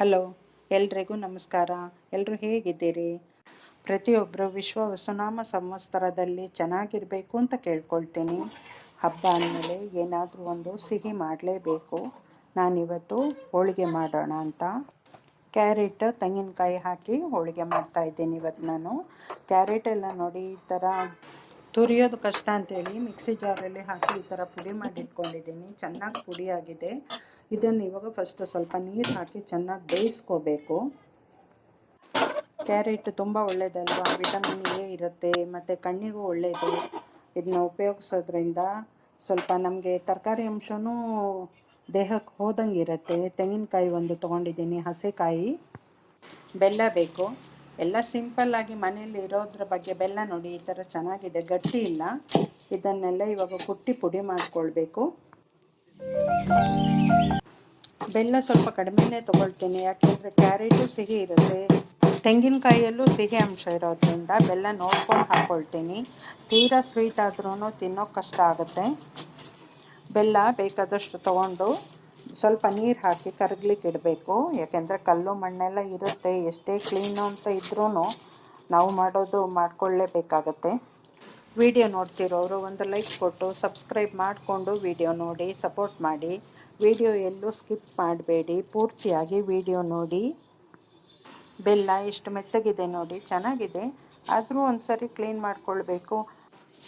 Hello, ಎಲ್ರಿಗೂ ನಮಸ್ಕಾರ. ಎಲ್ಲರೂ ಹೇಗಿದ್ದೀರಿ? ಪ್ರತಿಯೊಬ್ಬರು ವಿಶ್ವ ವಸುನಾಮ ಸಂವತ್ಸರದಲ್ಲಿ ಚೆನ್ನಾಗಿರಬೇಕು ಅಂತ ಕೇಳ್ಕೊಳ್ತೀನಿ. ಹಬ್ಬ ಅಂದಮೇಲೆ ಏನಾದರೂ ಒಂದು ಸಿಹಿ ಮಾಡಲೇಬೇಕು. ನಾನಿವತ್ತು ಹೋಳಿಗೆ ಮಾಡೋಣ ಅಂತ. ಕ್ಯಾರೆಟ್, ತೆಂಗಿನಕಾಯಿ ಹಾಕಿ ಹೋಳಿಗೆ ಮಾಡ್ತಾ ಇದ್ದೀನಿ ಇವತ್ತು ನಾನು. ಕ್ಯಾರೆಟ್ ಎಲ್ಲ ನೋಡಿ ಈ ಥರ ತುರಿಯೋದು ಕಷ್ಟ ಅಂತೇಳಿ ಮಿಕ್ಸಿ ಜಾರಲ್ಲಿ ಹಾಕಿ ಈ ಥರ ಪುಡಿ ಮಾಡಿ ಇಟ್ಕೊಂಡಿದ್ದೀನಿ ಚೆನ್ನಾಗಿ ಪುಡಿ ಆಗಿದೆ. ಇದನ್ನು ಇವಾಗ ಫಸ್ಟ್ ಸ್ವಲ್ಪ ನೀರು ಹಾಕಿ ಚೆನ್ನಾಗಿ ಬೇಯಿಸ್ಕೋಬೇಕು. ಕ್ಯಾರೆಟ್ ತುಂಬ ಒಳ್ಳೆಯದಲ್ವ ವಿಟಮಿನ್ ಎ ಇರುತ್ತೆ, ಮತ್ತು ಕಣ್ಣಿಗೂ ಒಳ್ಳೆಯದು ಇದನ್ನ ಉಪಯೋಗಿಸೋದ್ರಿಂದ ಸ್ವಲ್ಪ ನಮಗೆ ತರಕಾರಿ ಅಂಶವೂ ದೇಹಕ್ಕೆ ಹೋದಂಗೆ ಇರುತ್ತೆ. ತೆಂಗಿನಕಾಯಿ ಒಂದು ತೊಗೊಂಡಿದ್ದೀನಿ, ಹಸೆಕಾಯಿ. ಬೆಲ್ಲ ಬೇಕು. ಎಲ್ಲ ಸಿಂಪಲ್ಲಾಗಿ ಮನೆಯಲ್ಲಿ ಇರೋದ್ರ ಬಗ್ಗೆ ಬೆಲ್ಲ ನೋಡಿ, ಈ ಥರ ಚೆನ್ನಾಗಿದೆ, ಗಟ್ಟಿ ಇಲ್ಲ. ಇದನ್ನೆಲ್ಲ ಇವಾಗ ಕುಟ್ಟಿ ಪುಡಿ ಮಾಡಿಕೊಳ್ಬೇಕು. ಬೆಲ್ಲ ಸ್ವಲ್ಪ ಕಡಿಮೆನೇ ತೊಗೊಳ್ತೀನಿ, ಯಾಕೆಂದರೆ ಕ್ಯಾರೆಟು ಸಿಹಿ ಇರುತ್ತೆ. ತೆಂಗಿನಕಾಯಿಯಲ್ಲೂ ಸಿಹಿ ಅಂಶ ಇರೋದ್ರಿಂದ ಬೆಲ್ಲ ನೋಡ್ಕೊಂಡು ಹಾಕ್ಕೊಳ್ತೀನಿ ತೀರಾ ಸ್ವೀಟ್ ಆದ್ರೂ ತಿನ್ನೋಕೆ ಕಷ್ಟ ಆಗುತ್ತೆ. ಬೆಲ್ಲ ಬೇಕಾದಷ್ಟು ತೊಗೊಂಡು ಸ್ವಲ್ಪ ನೀರು ಹಾಕಿ ಕರಗ್ಲಿಕ್ಕೆ ಇಡಬೇಕು. ಯಾಕೆಂದರೆ ಕಲ್ಲು ಮಣ್ಣೆಲ್ಲ ಇರುತ್ತೆ, ಎಷ್ಟೇ ಕ್ಲೀನು ಅಂತ ಇದ್ರೂ ನಾವು ಮಾಡೋದು ಮಾಡಿಕೊಳ್ಳೇಬೇಕಾಗತ್ತೆ. ವಿಡಿಯೋ ನೋಡ್ತಿರೋರು ಒಂದು ಲೈಕ್ ಕೊಟ್ಟು, ಸಬ್ಸ್ಕ್ರೈಬ್ ಮಾಡಿಕೊಂಡು ವಿಡಿಯೋ ನೋಡಿ, ಸಪೋರ್ಟ್ ಮಾಡಿ. ವಿಡಿಯೋ ಎಲ್ಲೂ ಸ್ಕಿಪ್ ಮಾಡಬೇಡಿ, ಪೂರ್ತಿಯಾಗಿ ವಿಡಿಯೋ ನೋಡಿ. ಬೆಲ್ಲ ಎಷ್ಟು ಮೆತ್ತಗಿದೆ ನೋಡಿ, ಚೆನ್ನಾಗಿದೆ. ಆದರೂ ಒಂದು ಕ್ಲೀನ್ ಮಾಡಿಕೊಳ್ಬೇಕು.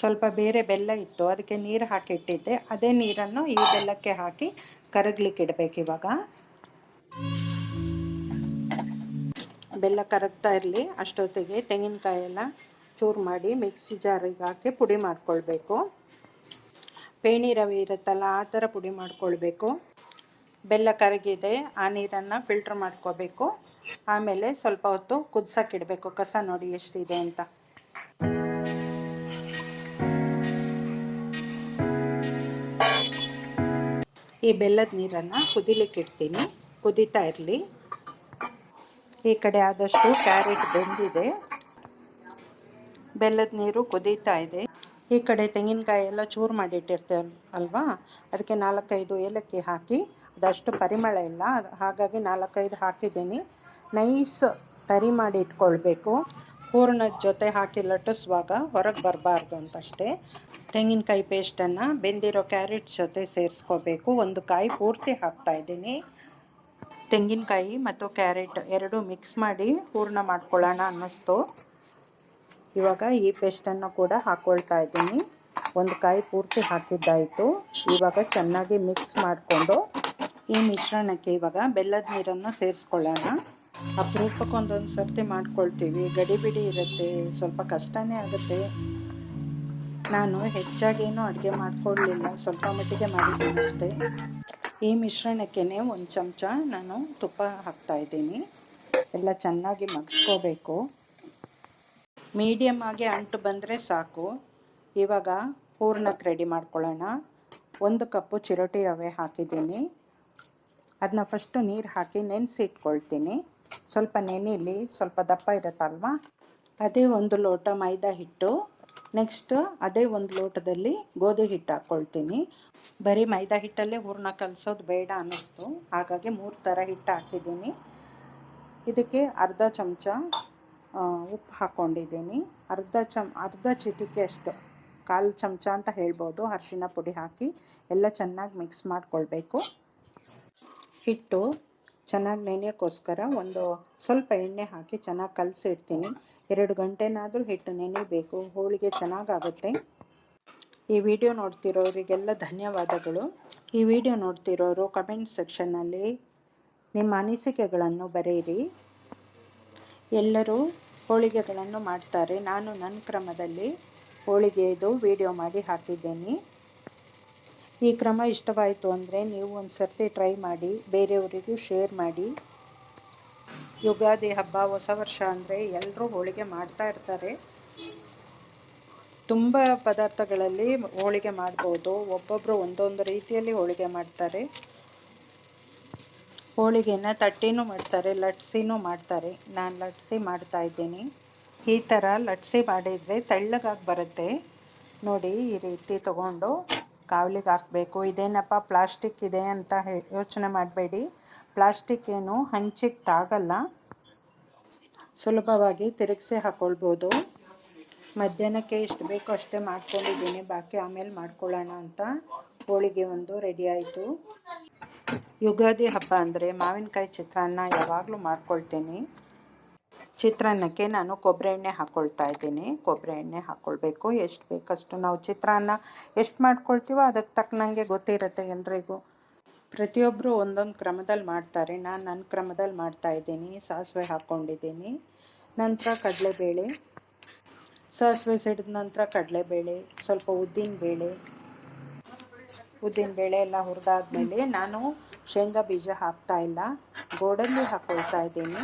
ಸ್ವಲ್ಪ ಬೇರೆ ಬೆಲ್ಲ ಇತ್ತು, ಅದಕ್ಕೆ ನೀರು ಹಾಕಿಟ್ಟಿದ್ದೆ. ಅದೇ ನೀರನ್ನು ಈ ಬೆಲ್ಲಕ್ಕೆ ಹಾಕಿ ಕರಗ್ಲಿಕ್ಕೆ ಇಡಬೇಕು ಇವಾಗ. ಬೆಲ್ಲ ಕರಗ್ತಾ ಇರಲಿ, ಅಷ್ಟೊತ್ತಿಗೆ ತೆಂಗಿನಕಾಯಿ ಎಲ್ಲ ಚೂರು ಮಾಡಿ ಮಿಕ್ಸಿ ಜಾರಿಗೆ ಹಾಕಿ ಪುಡಿ ಮಾಡ್ಕೊಳ್ಬೇಕು. ಪೇಣಿ ರವೆ ಇರುತ್ತಲ್ಲ, ಆ ಥರ ಪುಡಿ ಮಾಡ್ಕೊಳ್ಬೇಕು. ಬೆಲ್ಲ ಕರಗಿದೆ, ಆ ನೀರನ್ನು ಫಿಲ್ಟ್ರ್ ಮಾಡ್ಕೋಬೇಕು ಆಮೇಲೆ ಸ್ವಲ್ಪ ಹೊತ್ತು ಕುದ್ಸಕ್ಕಿಡಬೇಕು ಕಸ ನೋಡಿ ಎಷ್ಟಿದೆ ಅಂತ. ಈ ಬೆಲ್ಲದ ನೀರನ್ನು ಕುದಿಲಿಕ್ಕೆ ಇಡ್ತೀನಿ. ಕುದೀತಾ ಇರಲಿ. ಈ ಕಡೆ ಆದಷ್ಟು ಕ್ಯಾರೆಟ್ ಬೆಂದಿದೆ. ಬೆಲ್ಲದ ನೀರು ಕುದೀತಾ ಇದೆ. ಈ ಕಡೆ ತೆಂಗಿನಕಾಯಿ ಎಲ್ಲ ಚೂರು ಮಾಡಿಟ್ಟಿರ್ತೇವೆ ಅಲ್ವಾ? ಅದಕ್ಕೆ ನಾಲ್ಕೈದು ಏಲಕ್ಕಿ ಹಾಕಿ, ಅದಷ್ಟು ಪರಿಮಳ ಇಲ್ಲ. ಹಾಗಾಗಿ ನಾಲ್ಕೈದು ಹಾಕಿದ್ದೀನಿ. ನೈಸ್ ತರಿ ಮಾಡಿ ಇಟ್ಕೊಳ್ಬೇಕು. ಹೂರ್ಣದ ಜೊತೆ ಹಾಕಿ ಲಟ್ಟಿಸುವಾಗ ಹೊರಗೆ ಬರಬಾರ್ದು ಅಂತಷ್ಟೇ. ತೆಂಗಿನಕಾಯಿ ಪೇಸ್ಟನ್ನು ಬೆಂದಿರೋ ಕ್ಯಾರೆಟ್ ಜೊತೆ ಸೇರಿಸ್ಕೋಬೇಕು. ಒಂದು ಕಾಯಿ ಪೂರ್ತಿ ಹಾಕ್ತಾ ಇದ್ದೀನಿ. ತೆಂಗಿನಕಾಯಿ ಮತ್ತು ಕ್ಯಾರೆಟ್ ಎರಡು ಮಿಕ್ಸ್ ಮಾಡಿ ಹೂರ್ಣ ಮಾಡ್ಕೊಳ್ಳೋಣ ಅನ್ನಿಸ್ತು. ಇವಾಗ ಈ ಪೇಸ್ಟನ್ನು ಕೂಡ ಹಾಕ್ಕೊಳ್ತಾ ಇದ್ದೀನಿ. ಒಂದು ಕಾಯಿ ಪೂರ್ತಿ ಹಾಕಿದ್ದಾಯಿತು. ಇವಾಗ ಚೆನ್ನಾಗಿ ಮಿಕ್ಸ್ ಮಾಡಿಕೊಂಡು ಈ ಮಿಶ್ರಣಕ್ಕೆ ಇವಾಗ ಬೆಲ್ಲದ ನೀರನ್ನು ಸೇರಿಸ್ಕೊಳ್ಳೋಣ. ಅಪರೂಪಕ್ಕೆ ಒಂದೊಂದು ಸರ್ತಿ ಮಾಡ್ಕೊಳ್ತೀವಿ. ಗಡಿಬಿಡಿ ಇರುತ್ತೆ. ಸ್ವಲ್ಪ ಕಷ್ಟನೇ ಆಗುತ್ತೆ. ನಾನು ಹೆಚ್ಚಾಗೇನು ಅಡುಗೆ ಮಾಡಿಕೊಡ್ಲಿಲ್ಲ. ಸ್ವಲ್ಪ ಮಟ್ಟಿಗೆ ಮಾಡಿದ್ದೀನಿ ಅಷ್ಟೇ. ಈ ಮಿಶ್ರಣಕ್ಕೆ ಒಂದು ಚಮಚ ನಾನು ತುಪ್ಪ ಹಾಕ್ತಾಯಿದ್ದೀನಿ ಎಲ್ಲ ಚೆನ್ನಾಗಿ ಮಗ್ಸ್ಕೋಬೇಕು. ಮೀಡಿಯಮ್ ಆಗಿ ಅಂಟು ಬಂದರೆ ಸಾಕು. ಇವಾಗ ಹೂರ್ಣಕ್ಕೆ ರೆಡಿ ಮಾಡ್ಕೊಳ್ಳೋಣ. ಒಂದು ಕಪ್ಪು ಚಿರೋಟಿ ರವೆ ಹಾಕಿದ್ದೀನಿ. ಅದನ್ನ ಫಸ್ಟು ನೀರು ಹಾಕಿ ನೆನೆಸಿಟ್ಕೊಳ್ತೀನಿ. ಸ್ವಲ್ಪ ನೆನೆಯಲಿ ಸ್ವಲ್ಪ ದಪ್ಪ ಇರುತ್ತಲ್ವ? ಅದೇ ಒಂದು ಲೋಟ ಮೈದಾ ಹಿಟ್ಟು. ನೆಕ್ಸ್ಟ್ ಅದೇ ಒಂದು ಲೋಟದಲ್ಲಿ ಗೋಧಿ ಹಿಟ್ಟು ಹಾಕ್ಕೊಳ್ತೀನಿ ಬರೀ ಮೈದಾ ಹಿಟ್ಟಲ್ಲೇ ಹೂರ್ಣ ಕಲಿಸೋದು ಬೇಡ ಅನ್ನಿಸ್ತು. ಹಾಗಾಗಿ ಮೂರು ಥರ ಹಿಟ್ಟು ಹಾಕಿದ್ದೀನಿ. ಇದಕ್ಕೆ ಅರ್ಧ ಚಮಚ ಉಪ್ಪು ಹಾಕ್ಕೊಂಡಿದ್ದೀನಿ ಅರ್ಧ ಚಮ್, ಅರ್ಧ ಚಿಟಿಕೆ ಅಷ್ಟು, ಕಾಲು ಚಮಚ ಅಂತ ಹೇಳ್ಬೋದು. ಅರಿಶಿನ ಪುಡಿ ಹಾಕಿ ಎಲ್ಲ ಚೆನ್ನಾಗಿ ಮಿಕ್ಸ್ ಮಾಡಿಕೊಳ್ಬೇಕು. ಹಿಟ್ಟು ಚೆನ್ನಾಗಿ ನೆನೆಯೋಕ್ಕೋಸ್ಕರ ಒಂದು ಸ್ವಲ್ಪ ಎಣ್ಣೆ ಹಾಕಿ ಚೆನ್ನಾಗಿ ಕಲಸಿಡ್ತೀನಿ. ಎರಡು ಗಂಟೆನಾದರೂ ಹಿಟ್ಟು ನೆನೆಯಬೇಕು ಹೋಳಿಗೆ ಚೆನ್ನಾಗಾಗುತ್ತೆ. ಈ ವಿಡಿಯೋ ನೋಡ್ತಿರೋರಿಗೆಲ್ಲ ಧನ್ಯವಾದಗಳು. ಈ ವಿಡಿಯೋ ನೋಡ್ತಿರೋರು ಕಮೆಂಟ್ ಸೆಕ್ಷನ್ನಲ್ಲಿ ನಿಮ್ಮ ಅನಿಸಿಕೆಗಳನ್ನು ಬರೆಯಿರಿ. ಎಲ್ಲರೂ ಹೋಳಿಗೆಗಳನ್ನು ಮಾಡ್ತಾರೆ. ನಾನು ನನ್ನ ಕ್ರಮದಲ್ಲಿ ಹೋಳಿಗೆದು ವಿಡಿಯೋ ಮಾಡಿ ಹಾಕಿದ್ದೇನೆ. ಈ ಕ್ರಮ ಇಷ್ಟವಾಯಿತು ಅಂದರೆ ನೀವು ಒಂದು ಸರ್ತಿ ಟ್ರೈ ಮಾಡಿ, ಬೇರೆಯವರಿಗೂ ಶೇರ್ ಮಾಡಿ. ಯುಗಾದಿ ಹಬ್ಬ, ಹೊಸ ವರ್ಷ ಅಂದರೆ ಎಲ್ಲರೂ ಹೋಳಿಗೆ ಮಾಡ್ತಾ ಇರ್ತಾರೆ. ತುಂಬ ಪದಾರ್ಥಗಳಲ್ಲಿ ಹೋಳಿಗೆ ಮಾಡ್ಬೋದು. ಒಬ್ಬೊಬ್ಬರು ಒಂದೊಂದು ರೀತಿಯಲ್ಲಿ ಹೋಳಿಗೆ ಮಾಡ್ತಾರೆ. ಹೋಳಿಗೆನ ತಟ್ಟಿನೂ ಮಾಡ್ತಾರೆ, ಲಟ್ಸಿನೂ ಮಾಡ್ತಾರೆ. ನಾನು ಲಟ್ಸಿ ಮಾಡ್ತಾ ಇದ್ದೀನಿ. ಈ ಥರ ಲಟ್ಸಿ ಮಾಡಿದರೆ ತೆಳ್ಳಗಾಗಿ ಬರುತ್ತೆ. ನೋಡಿ ಈ ರೀತಿ ತಗೊಂಡು ಕಾವಲಿಗೆ ಹಾಕಬೇಕು. ಇದೇನಪ್ಪ, ಪ್ಲಾಸ್ಟಿಕ್ ಇದೆ ಅಂತ ಹೇ, ಯೋಚನೆ ಮಾಡಬೇಡಿ. ಪ್ಲಾಸ್ಟಿಕ್ ಏನು ಹಂಚಿಗೆ ತಾಗಲ್ಲ ಸುಲಭವಾಗಿ ತಿರುಗಿಸಿ ಹಾಕ್ಕೊಳ್ಬೋದು ಮಧ್ಯಾಹ್ನಕ್ಕೆ ಎಷ್ಟು ಬೇಕೋ ಅಷ್ಟೇ ಮಾಡ್ಕೊಂಡಿದ್ದೀನಿ. ಬಾಕಿ ಆಮೇಲೆ ಮಾಡ್ಕೊಳ್ಳೋಣ ಅಂತ ಹೋಳಿಗೆ ಒಂದು ರೆಡಿ ಆಯಿತು. ಯುಗಾದಿ ಹಬ್ಬ ಅಂದರೆ ಮಾವಿನಕಾಯಿ ಚಿತ್ರಾನ್ನ ಯಾವಾಗಲೂ ಮಾಡ್ಕೊಳ್ತೀನಿ. ಚಿತ್ರಾನ್ನಕ್ಕೆ ನಾನು ಕೊಬ್ಬರಿ ಎಣ್ಣೆ ಹಾಕ್ಕೊಳ್ತಾ ಇದ್ದೀನಿ. ಕೊಬ್ಬರಿ ಎಣ್ಣೆ ಹಾಕ್ಕೊಳ್ಬೇಕು ಎಷ್ಟು ಬೇಕಷ್ಟು ನಾವು ಚಿತ್ರಾನ್ನ ಎಷ್ಟು ಮಾಡ್ಕೊಳ್ತೀವೋ ಅದಕ್ಕೆ ತಕ್ಕನಂಗೆ ಗೊತ್ತಿರುತ್ತೆ ಎಲ್ರಿಗೂ. ಪ್ರತಿಯೊಬ್ಬರು ಒಂದೊಂದು ಕ್ರಮದಲ್ಲಿ ಮಾಡ್ತಾರೆ. ನಾನು ನನ್ನ ಕ್ರಮದಲ್ಲಿ ಮಾಡ್ತಾ ಇದ್ದೀನಿ. ಸಾಸಿವೆ ಹಾಕ್ಕೊಂಡಿದ್ದೀನಿ ನಂತರ ಕಡಲೆಬೇಳೆ. ಸಾಸಿವೆ ಸಿಡಿದ ನಂತರ ಕಡಲೆಬೇಳೆ. ಸ್ವಲ್ಪ ಉದ್ದಿನಬೇಳೆ ಉದ್ದಿನಬೇಳೆ ಎಲ್ಲ ಹುರಿದಾದ್ಮೇಲೆ ನಾನು ಶೇಂಗಾ ಬೀಜ ಹಾಕ್ತಾ ಇಲ್ಲ. ಗೋಡಂಬಿ ಹಾಕ್ಕೊಳ್ತಾ ಇದ್ದೀನಿ.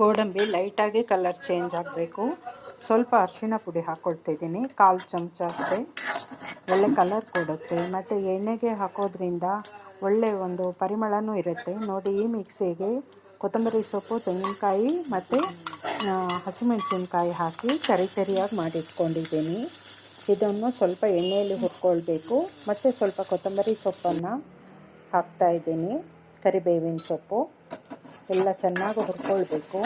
ಗೋಡಂಬಿ ಲೈಟಾಗಿ ಕಲರ್ ಚೇಂಜ್ ಆಗಬೇಕು. ಸ್ವಲ್ಪ ಅರಿಶಿಣ ಪುಡಿ ಹಾಕ್ಕೊಳ್ತಿದ್ದೀನಿ ಕಾಲು ಚಮಚ ಅಷ್ಟೇ. ಒಳ್ಳೆ ಕಲರ್ ಕೊಡುತ್ತೆ. ಮತ್ತು ಎಣ್ಣೆಗೆ ಹಾಕೋದ್ರಿಂದ ಒಳ್ಳೆಯ ಒಂದು ಪರಿಮಳನೂ ಇರುತ್ತೆ. ನೋಡಿ ಈ ಮಿಕ್ಸಿಗೆ ಕೊತ್ತಂಬರಿ ಸೊಪ್ಪು, ತೆಂಗಿನಕಾಯಿ ಮತ್ತು ಹಸಿಮೆಣಸಿನ್ಕಾಯಿ ಹಾಕಿ ಕರಿ ಕರಿಯಾಗಿ ಮಾಡಿಟ್ಕೊಂಡಿದ್ದೀನಿ. ಇದನ್ನು ಸ್ವಲ್ಪ ಎಣ್ಣೆಯಲ್ಲಿ ಹುರ್ಕೊಳ್ಬೇಕು. ಮತ್ತು ಸ್ವಲ್ಪ ಕೊತ್ತಂಬರಿ ಸೊಪ್ಪನ್ನು ಹಾಕ್ತಾಯಿದ್ದೀನಿ ಕರಿಬೇವಿನ ಸೊಪ್ಪು. ಎಲ್ಲ ಚೆನ್ನಾಗಿ ಹುರ್ಕೊಳ್ಬೇಕು.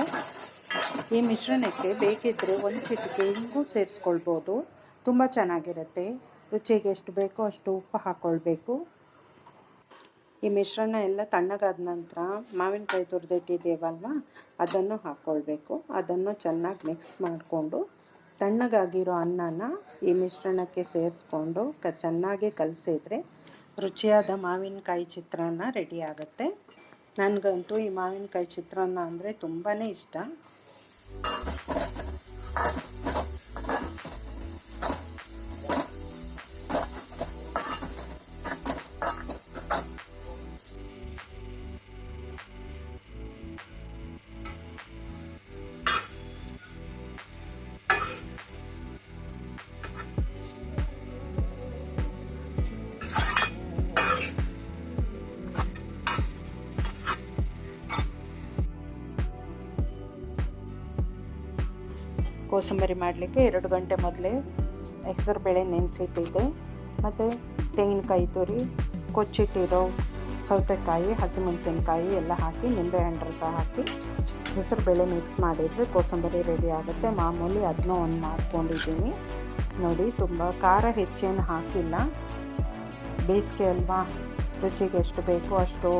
ಈ ಮಿಶ್ರಣಕ್ಕೆ ಬೇಕಿದ್ದರೆ ಒಂದು ಚಿಟಿಕೆ ಇಂಗು ಸೇರಿಸ್ಕೊಳ್ಬೋದು. ತುಂಬ ಚೆನ್ನಾಗಿರುತ್ತೆ. ರುಚಿಗೆ ಎಷ್ಟು ಬೇಕೋ ಅಷ್ಟು ಉಪ್ಪು ಹಾಕ್ಕೊಳ್ಬೇಕು ಈ ಮಿಶ್ರಣ ಎಲ್ಲ ತಣ್ಣಗಾದ ನಂತರ ಮಾವಿನಕಾಯಿ ತುರಿದಿಟ್ಟಿದ್ದೇವಲ್ವ ಅದನ್ನು ಹಾಕ್ಕೊಳ್ಬೇಕು ಅದನ್ನು ಚೆನ್ನಾಗಿ ಮಿಕ್ಸ್ ಮಾಡಿಕೊಂಡು ತಣ್ಣಗಾಗಿರೋ ಅನ್ನನ ಈ ಮಿಶ್ರಣಕ್ಕೆ ಸೇರಿಸ್ಕೊಂಡು ಕ, ಚೆನ್ನಾಗಿ ಕಲಸಿದ್ರೆ ರುಚಿಯಾದ ಮಾವಿನಕಾಯಿ ಚಿತ್ರಾನ್ನ ರೆಡಿ ಆಗುತ್ತೆ. ನನಗಂತೂ ಈ ಮಾವಿನಕಾಯಿ ಚಿತ್ರಾನ್ನ ಅಂದರೆ ತುಂಬಾ ಇಷ್ಟ. ಕೋಸಂಬರಿ ಮಾಡಲಿಕ್ಕೆ ಎರಡು ಗಂಟೆ ಮೊದಲೇ ಹೆಸರು ಬೇಳೆ ನೆನೆಸಿಟ್ಟಿದ್ದೆ. ಮತ್ತು ತೆಂಗಿನಕಾಯಿ ತುರಿ, ಕೊಚ್ಚಿಟ್ಟಿರೋ ಸೌತೆಕಾಯಿ, ಹಸಿಮೆಣಸಿನ್ಕಾಯಿ ಎಲ್ಲ ಹಾಕಿ ನಿಂಬೆಹಣ್ಣು ರಸ ಹಾಕಿ ಹೆಸರುಬೇಳೆ ಮಿಕ್ಸ್ ಮಾಡಿದರೆ ಕೋಸಂಬರಿ ರೆಡಿ ಆಗುತ್ತೆ. ಮಾಮೂಲಿ ಅದನ್ನೂ ಒಂದು ಮಾಡ್ಕೊಂಡಿದ್ದೀನಿ. ನೋಡಿ, ತುಂಬ ಖಾರ ಹೆಚ್ಚೇನು ಹಾಕಿಲ್ಲ. ಬೇಸಿಗೆ ಅಲ್ವಾ? ರುಚಿಗೆ ಎಷ್ಟು ಬೇಕೋ ಅಷ್ಟು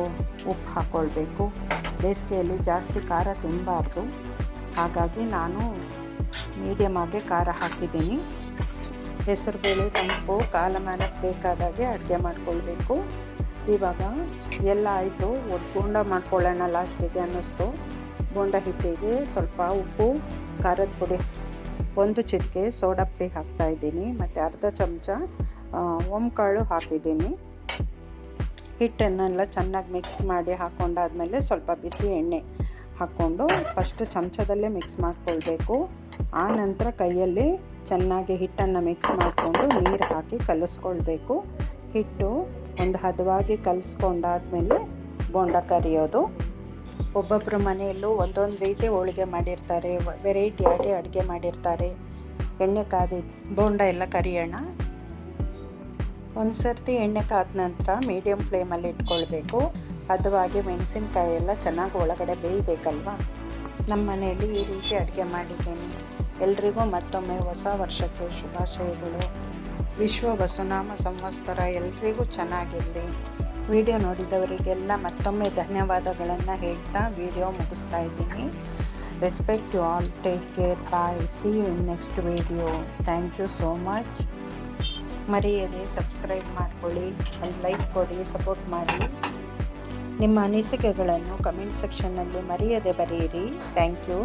ಉಪ್ಪು ಹಾಕ್ಕೊಳ್ಬೇಕು ಬೇಸಿಗೆಯಲ್ಲಿ ಜಾಸ್ತಿ ಖಾರ ತಿನ್ನಬಾರ್ದು ಹಾಗಾಗಿ ನಾನು ಮೀಡಿಯಮ್ ಆಗಿ ಖಾರ ಹಾಕಿದ್ದೀನಿ. ಹೆಸರುಬೇಳೆ ತಂಪು ಕಾಲಮಾನಕ್ಕೆ ಬೇಕಾದಾಗೆ ಅಡುಗೆ ಮಾಡ್ಕೊಳ್ಬೇಕು. ಇವಾಗ ಎಲ್ಲ ಆಯಿತು ಒಟ್ಟು ಬೋಂಡ ಮಾಡ್ಕೊಳ್ಳೋಣ ಲಾಸ್ಟಿಗೆ ಅನ್ನಿಸ್ತು. ಬೋಂಡ ಹಿಟ್ಟಿಗೆ ಸ್ವಲ್ಪ ಉಪ್ಪು, ಖಾರದ ಪುಡಿ, ಒಂದು ಚಿಟಿಕೆ ಸೋಡಾ ಪುಡಿ ಹಾಕ್ತಾಯಿದ್ದೀನಿ ಮತ್ತು ಅರ್ಧ ಚಮಚ ಕಾಳು ಹಾಕಿದ್ದೀನಿ. ಹಿಟ್ಟನ್ನೆಲ್ಲ ಚೆನ್ನಾಗಿ ಮಿಕ್ಸ್ ಮಾಡಿ ಹಾಕ್ಕೊಂಡಾದಮೇಲೆ ಸ್ವಲ್ಪ ಬಿಸಿ ಎಣ್ಣೆ ಹಾಕ್ಕೊಂಡು ಫಸ್ಟ್ ಚಮಚದಲ್ಲೇ ಮಿಕ್ಸ್ ಮಾಡ್ಕೊಳ್ಬೇಕು. ಆ ನಂತರ ಕೈಯಲ್ಲಿ ಚೆನ್ನಾಗಿ ಹಿಟ್ಟನ್ನು ಮಿಕ್ಸ್ ಮಾಡಿಕೊಂಡು ನೀರು ಹಾಕಿ ಕಲಿಸ್ಕೊಳ್ಬೇಕು. ಹಿಟ್ಟು ಒಂದು ಹದವಾಗಿ ಕಲಿಸ್ಕೊಂಡಾದ್ಮೇಲೆ ಬೋಂಡ ಕರಿಯೋದು. ಒಬ್ಬೊಬ್ಬರು ಮನೆಯಲ್ಲೂ ಒಂದೊಂದು ರೀತಿ ಹೋಳಿಗೆ ಮಾಡಿರ್ತಾರೆ ವೆರೈಟಿಯಾಗಿ ಅಡುಗೆ ಮಾಡಿರ್ತಾರೆ. ಎಣ್ಣೆ ಕಾದಿ, ಬೋಂಡ ಎಲ್ಲ ಕರಿಯೋಣ. ಒಂದು ಸರ್ತಿ ಎಣ್ಣೆ ಕಾದ ನಂತರ ಮೀಡಿಯಮ್ ಫ್ಲೇಮಲ್ಲಿ ಇಟ್ಕೊಳ್ಬೇಕು. ಹದವಾಗಿ ಮೆಣಸಿನಕಾಯಿ ಎಲ್ಲ ಚೆನ್ನಾಗಿ ಒಳಗಡೆ ಬೇಯಬೇಕಲ್ವ? ನಮ್ಮ ಮನೆಯಲ್ಲಿ ಈ ರೀತಿ ಅಡುಗೆ ಮಾಡಿದ್ದೇನೆ. ಎಲ್ರಿಗೂ ಮತ್ತೊಮ್ಮೆ ಹೊಸ ವರ್ಷಕ್ಕೆ ಶುಭಾಶಯಗಳು. ವಿಶ್ವ ವಸುನಾಮ ಸಂವತ್ಸರ ಎಲ್ರಿಗೂ ಚೆನ್ನಾಗಿರಲಿ. ವಿಡಿಯೋ ನೋಡಿದವರಿಗೆಲ್ಲ ಮತ್ತೊಮ್ಮೆ ಧನ್ಯವಾದಗಳನ್ನು ಹೇಳ್ತಾ ವಿಡಿಯೋ ಮುಗಿಸ್ತಾ ಇದ್ದೀನಿ. Respect you all. Take care. Bye. See you in next video. Thank you so much. ಮರೆಯದೆ ಸಬ್ಸ್ಕ್ರೈಬ್ ಮಾಡ್ಕೊಳ್ಳಿ. ಒಂದು ಲೈಕ್ ಕೊಡಿ, ಸಪೋರ್ಟ್ ಮಾಡಿ. ನಿಮ್ಮ ಅನಿಸಿಕೆಗಳನ್ನು ಕಮೆಂಟ್ ಸೆಕ್ಷನ್ನಲ್ಲಿ ಮರೆಯದೆ ಬರೆಯಿರಿ. Thank you.